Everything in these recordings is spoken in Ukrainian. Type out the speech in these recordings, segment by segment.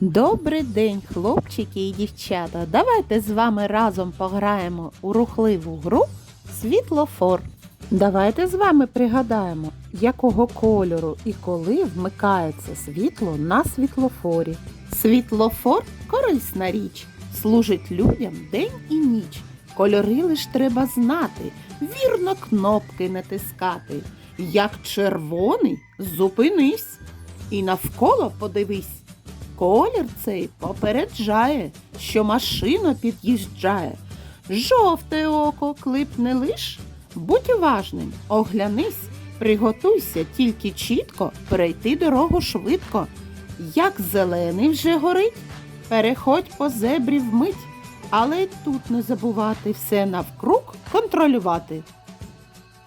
Добрий день, хлопчики і дівчата. Давайте з вами разом пограємо у рухливу гру Світлофор. Давайте з вами пригадаємо, якого кольору і коли вмикається світло на світлофорі. Світлофор корисна річ, служить людям день і ніч. Кольори лиш треба знати, вірно кнопки натискати. Як червоний, зупинись і навколо подивись. Колір цей попереджає, що машина під'їжджає. Жовте око клипне лиш, будь уважним, оглянись, приготуйся тільки чітко перейти дорогу швидко. Як зелений вже горить, переходь по зебрі вмить, але й тут не забувати все навкруг контролювати.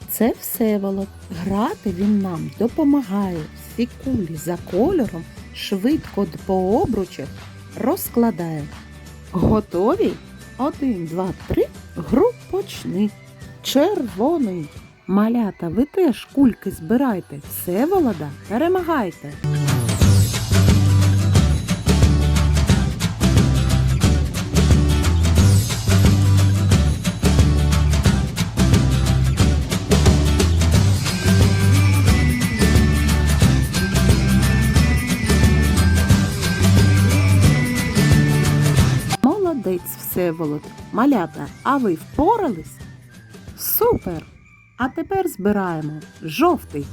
Це Всеволод. Грати він нам допомагає. Всі кулі за кольором швидко по обручах розкладає. Готові? Один, два, три. Гру почни. Червоний. Малята, ви теж кульки збирайте. Всеволода перемагайте. Всеволод. Малята, а ви впорались? Супер! А тепер збираємо жовтий.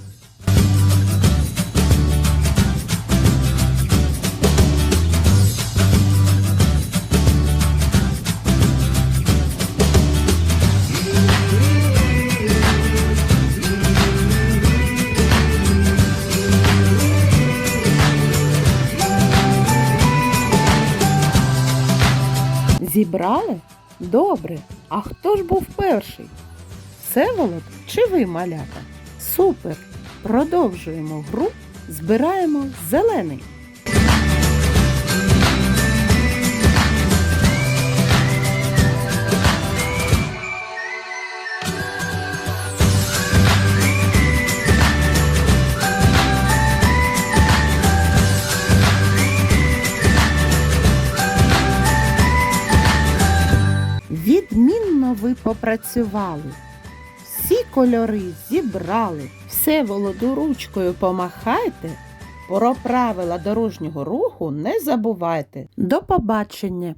Зібрали? Добре. А хто ж був перший? Всеволод чи ви, малята? Супер! Продовжуємо гру, збираємо зелений. Відмінно ви попрацювали. Всі кольори зібрали, все володу ручкою помахайте. Про правила дорожнього руху не забувайте. До побачення!